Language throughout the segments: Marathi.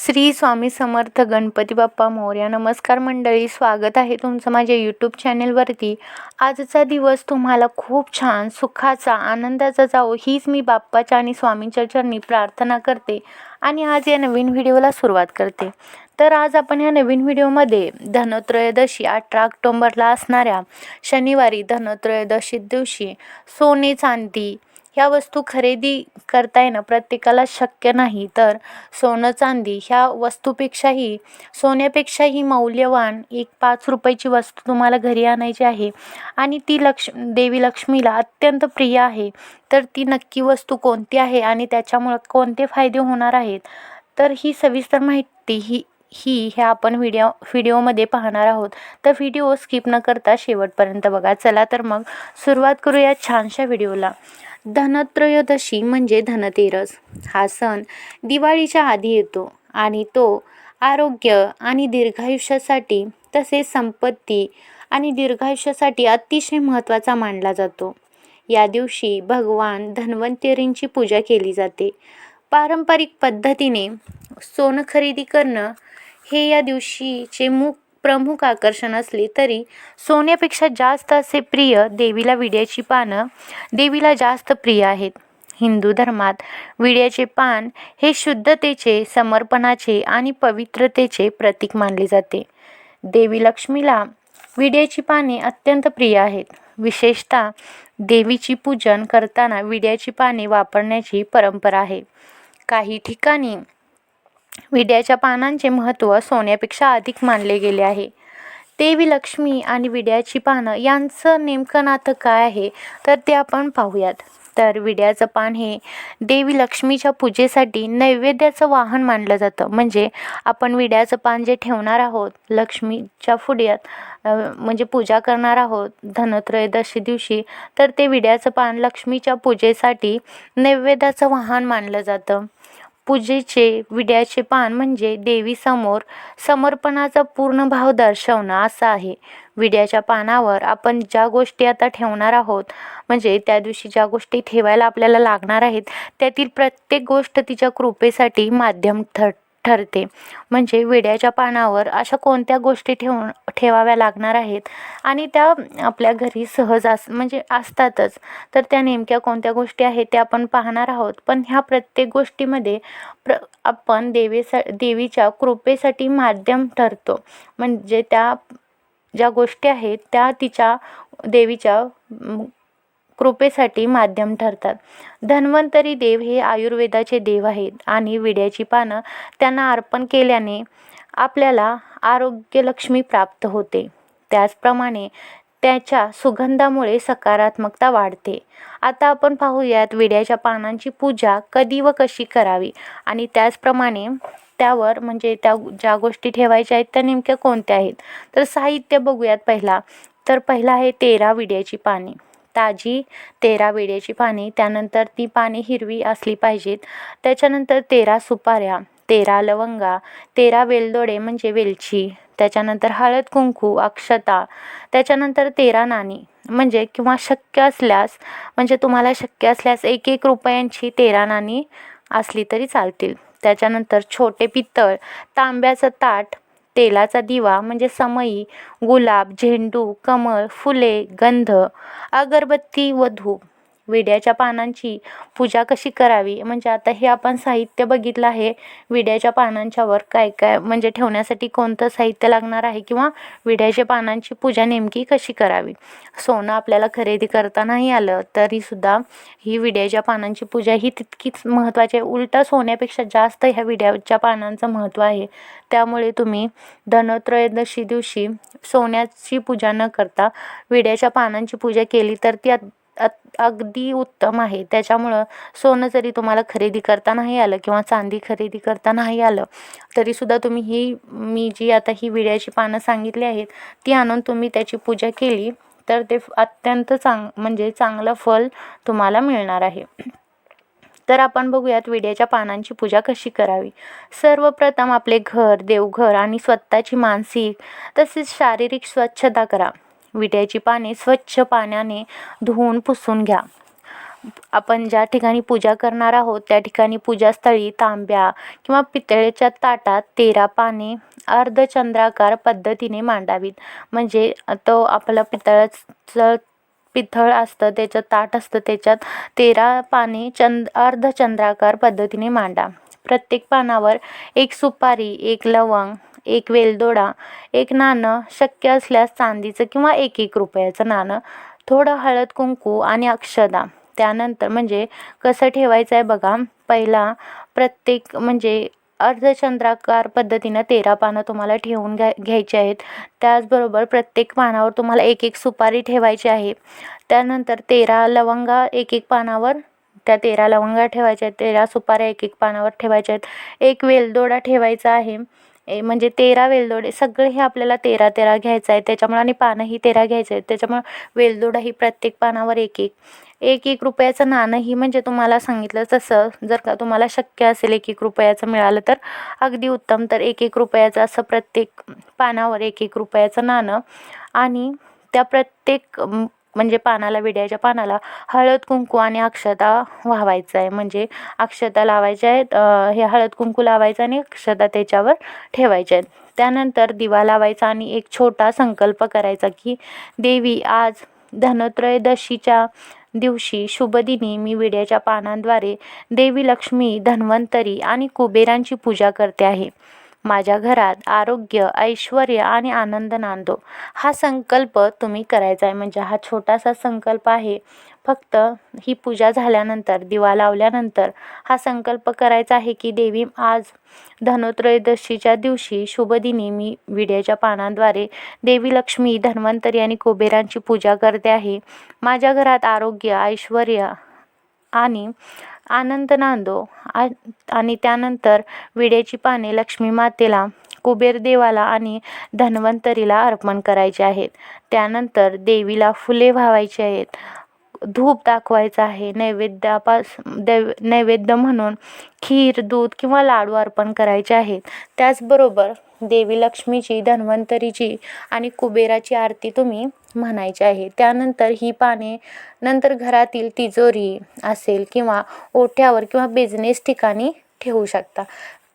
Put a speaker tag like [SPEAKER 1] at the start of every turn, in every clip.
[SPEAKER 1] श्री स्वामी समर्थ गणपती बाप्पा मोर्या नमस्कार मंडळी. स्वागत आहे तुमचं माझ्या यूट्यूब चॅनेलवरती आजचा दिवस तुम्हाला खूप छान सुखाचा आनंदाचा जावो हीच मी बाप्पाच्या आणि स्वामींच्या चरणी प्रार्थना करते आणि आज या नवीन व्हिडिओला सुरुवात करते. तर आज आपण या नवीन व्हिडिओमध्ये धनत्रयोदशी अठरा ऑक्टोंबरला असणाऱ्या शनिवारी धनत्रयोदशी दिवशी सोने चांदी ह्या वस्तू खरेदी करता येणं प्रत्येकाला शक्य नाही तर सोनं चांदी ह्या वस्तूपेक्षाही सोन्यापेक्षाही मौल्यवान एक पाच रुपयाची वस्तू तुम्हाला घरी आणायची आहे आणि ती लक्ष देवी लक्ष्मीला अत्यंत प्रिय आहे तर ती नक्की वस्तू कोणती आहे आणि त्याच्यामुळं कोणते फायदे होणार आहेत? तर ही सविस्तर माहिती ही ही ह्या आपण व्हिडिओ व्हिडिओमध्ये पाहणार आहोत. तर व्हिडिओ स्किप न करता शेवटपर्यंत बघा. चला तर मग सुरुवात करूया छानशा व्हिडिओला. धनत्रयोदशी म्हणजे धनतेरस. हा सण दिवाळीच्या आधी येतो आणि तो आरोग्य आणि दीर्घायुष्यासाठी तसेच संपत्ती आणि दीर्घायुष्यासाठी अतिशय महत्त्वाचा मानला जातो. या दिवशी भगवान धन्वंतरींची पूजा केली जाते. पारंपरिक पद्धतीने सोनं खरेदी करणं हे या दिवशीचे मुख प्रमुख आकर्षण असले तरी सोन्यापेक्षा जास्त असे प्रिय देवीला विड्याची पानं देवीला जास्त प्रिय आहेत. हिंदू धर्मात विड्याचे पान हे शुद्धतेचे समर्पणाचे आणि पवित्रतेचे प्रतीक मानले जाते. देवी लक्ष्मीला विड्याची पाने अत्यंत प्रिय आहेत. विशेषतः देवीची पूजन करताना विड्याची पाने वापरण्याची परंपरा आहे. काही ठिकाणी विड्याच्या पानांचे महत्त्व सोन्यापेक्षा अधिक मानले गेले आहे. देवी लक्ष्मी आणि विड्याची पानं यांचं नेमकं नातं काय आहे तर ते आपण पाहूयात. तर विड्याचं पान हे देवी लक्ष्मीच्या पूजेसाठी नैवेद्याचं वाहन मानलं जातं. म्हणजे आपण विड्याचं पान जे ठेवणार आहोत लक्ष्मीच्या फुड्यात म्हणजे पूजा करणार आहोत धनत्रयोदशी दिवशी तर ते विड्याचं पान लक्ष्मीच्या पूजेसाठी नैवेद्याचं वाहन मानलं जातं. पूजेचे विड्याचे पान म्हणजे देवीसमोर समर्पणाचा पूर्ण भाव दर्शवणं असं आहे. विड्याच्या पानावर आपण ज्या गोष्टी आता ठेवणार आहोत म्हणजे त्या दिवशी ज्या गोष्टी ठेवायला आपल्याला लागणार आहेत त्यातील प्रत्येक गोष्ट तिच्या कृपेसाठी माध्यम ठर ठरते. म्हणजे विड्याच्या पानावर अशा कोणत्या गोष्टी ठेव ठेवाव्या लागणार आहेत? आणि त्या आपल्या घरी सहज अस म्हणजे असतातच. तर त्या नेमक्या कोणत्या गोष्टी आहेत त्या आपण पाहणार आहोत. पण ह्या प्रत्येक गोष्टीमध्ये प्र आपण देवीसा देवीच्या कृपेसाठी माध्यम ठरतो. म्हणजे त्या ज्या गोष्टी आहेत त्या तिच्या देवीच्या कृपेसाठी माध्यम ठरतात. धन्वंतरी देव हे आयुर्वेदाचे देव आहेत आणि विड्याची पानं त्यांना अर्पण केल्याने आपल्याला आरोग्यलक्ष्मी प्राप्त होते. त्याचप्रमाणे त्याच्या सुगंधामुळे सकारात्मकता वाढते. आता आपण पाहूयात विड्याच्या पानांची पूजा कधी व कशी करावी आणि त्याचप्रमाणे त्यावर म्हणजे त्या ज्या गोष्टी ठेवायच्या आहेत त्या नेमक्या कोणत्या आहेत? तर साहित्य बघूयात पहिला. तर पहिला आहे तेरा विड्याची पाने. ताजी तेरा विड्याची पाने त्यानंतर ती पाने हिरवी असली पाहिजेत. त्याच्यानंतर तेरा सुपाऱ्या तेरा लवंगा तेरा वेलदोडे म्हणजे वेलची. त्याच्यानंतर हळद कुंकू अक्षता. त्याच्यानंतर तेरा नाणी म्हणजे किंवा शक्य असल्यास म्हणजे तुम्हाला शक्य असल्यास एक एक रुपयांची तेरा नाणी असली तरी चालतील. त्याच्यानंतर छोटे पितळ तांब्याचं ताट तेलाचा दिवा म्हणजे समई गुलाब झेंडू कमळ फुले गंध अगरबत्ती व धूप. विड्याच्या पानांची पूजा कशी करावी? म्हणजे आता हे आपण साहित्य बघितलं आहे. विड्याच्या पानांच्यावर काय काय म्हणजे ठेवण्यासाठी कोणतं साहित्य लागणार आहे? किंवा विड्याच्या पानांची पूजा नेमकी कशी करावी? सोनं आपल्याला खरेदी करता नाही आलं तरीसुद्धा ही विड्याच्या पानांची पूजा ही तितकीच महत्त्वाची आहे. उलटा सोन्यापेक्षा जास्त ह्या विड्याच्या पानांचं महत्त्व आहे. त्यामुळे तुम्ही धनत्रयोदशी दिवशी सोन्याची पूजा न करता विड्याच्या पानांची पूजा केली तर ती अगदी उत्तम आहे. त्याच्यामुळं सोनं जरी तुम्हाला खरेदी करता नाही आलं किंवा चांदी खरेदी करता नाही आलं तरीसुद्धा तुम्ही ही मी जी आता ही विड्याची पानं सांगितली आहेत ती आणून तुम्ही त्याची पूजा केली तर ते अत्यंत चांग म्हणजे चांगलं फल तुम्हाला मिळणार आहे. तर आपण बघूयात विड्याच्या पानांची पूजा कशी करावी. सर्वप्रथम आपले घर देवघर आणि स्वतःची मानसिक तसेच शारीरिक स्वच्छता करा. विट्याची पाने स्वच्छ पाण्याने धुवून पुसून घ्या. आपण ज्या ठिकाणी पूजा करणार आहोत त्या ठिकाणी पूजास्थळी तांब्या किंवा पितळेच्या ताटात तेरा पाने अर्धचंद्राकार पद्धतीने मांडावीत. म्हणजे तो आपला पितळाचं पितळ असतं त्याचं ताट असतं त्याच्यात तेरा पाने चंद अर्धचंद्राकार पद्धतीने मांडा. प्रत्येक पानावर एक सुपारी एक लवंग एक वेलदोडा एक नाणं शक्य असल्यास चांदीचं किंवा एक एक रुपयाचं नाणं थोडं हळद कुंकू आणि अक्षदा. त्यानंतर म्हणजे कसं ठेवायचं आहे बघा पहिला प्रत्येक म्हणजे अर्धचंद्राकार पद्धतीनं तेरा पानं तुम्हाला ठेवून घ्या घ्यायची आहेत. त्याचबरोबर प्रत्येक पानावर तुम्हाला एक एक सुपारी ठेवायची आहे. त्यानंतर तेरा लवंगा एक एक पानावर त्या तेरा लवंगा ठेवायच्या आहेत तेरा सुपाऱ्या एक एक पानावर ठेवायच्या आहेत. एक वेलदोडा ठेवायचा आहे. ए म्हणजे तेरा वेलदोडे सगळे हे आपल्याला तेरा तेरा घ्यायचं आहे. त्याच्यामुळे आणि पानंही तेरा घ्यायचं आहे त्याच्यामुळं वेलदोडा ही प्रत्येक पानावर एक एक. एक एक रुपयाचं नाणंही म्हणजे तुम्हाला सांगितलं तसं. जर का तुम्हाला शक्य असेल एक एक रुपयाचं मिळालं तर अगदी उत्तम. तर एक एक रुपयाचं असं प्रत्येक पानावर एक एक रुपयाचं नाणं. आणि त्या प्रत्येक म्हणजे पानाला विड्याच्या पानाला हळद कुंकू आणि अक्षता व्हावायचं आहे. म्हणजे अक्षता लावायच्या आहेत हे हळद कुंकू लावायचं आणि अक्षता त्याच्यावर ठेवायच्या आहेत. त्यानंतर दिवा लावायचा आणि एक छोटा संकल्प करायचा की देवी आज धनत्रयोदशीच्या दिवशी शुभदिनी मी विड्याच्या पानांद्वारे देवी लक्ष्मी धन्वंतरी आणि कुबेरांची पूजा करते आहे. माझ्या घरात आरोग्य ऐश्वर आणि आनंद नांदो. हा संकल्प तुम्ही करायचा आहे. म्हणजे हा छोटासा संकल्प आहे. फक्त ही पूजा झाल्यानंतर दिवा लावल्यानंतर हा संकल्प करायचा आहे की देवी आज धनोत्रयोदशीच्या दिवशी शुभदिनी मी विड्याच्या पानांद्वारे देवी लक्ष्मी धन्वंतरी आणि कुबेरांची पूजा करते आहे. माझ्या घरात आरोग्य ऐश्वर आणि आनंद नांदो आणि त्यानंतर विड्याची पाने लक्ष्मी मातेला कुबेर देवाला आणि धन्वंतरीला अर्पण करायचे आहेत. त्यानंतर देवीला फुले व्हावायचे आहेत. धूप दाखवायचा आहे. नैवेद्यापास दैव नैवेद्य म्हणून खीर दूध किंवा लाडू अर्पण करायचे आहेत. त्याचबरोबर देवी लक्ष्मीची धन्वंतरीची आणि कुबेराची आरती तुम्ही म्हणायचे आहे. त्यानंतर ही पाने नंतर घरातील तिजोरी असेल किंवा ओठ्यावर किंवा बिझनेस ठिकाणी ठेवू शकता.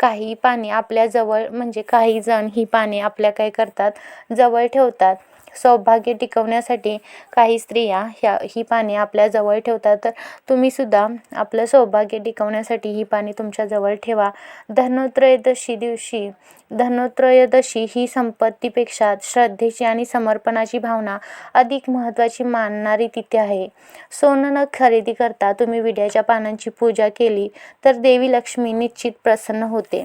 [SPEAKER 1] काही पाने आपल्या जवळ म्हणजे काही जण ही पाने आपल्या काय करतात? जवळ ठेवतात. सौभाग्य टिकवण्यासाठी काही स्त्रिया ह्या ही पाने आपल्या जवळ ठेवतात. तर तुम्हीसुद्धा आपलं सौभाग्य टिकवण्यासाठी ही पाने तुमच्याजवळ ठेवा. धनोत्रयोदशी दिवशी धनोत्रयोदशी ही संपत्तीपेक्षा श्रद्धेची आणि समर्पणाची भावना अधिक महत्त्वाची मानणारी तिथे आहे. सोनं न खरेदी करता तुम्ही विड्याच्या पानांची पूजा केली तर देवी लक्ष्मी निश्चित प्रसन्न होते.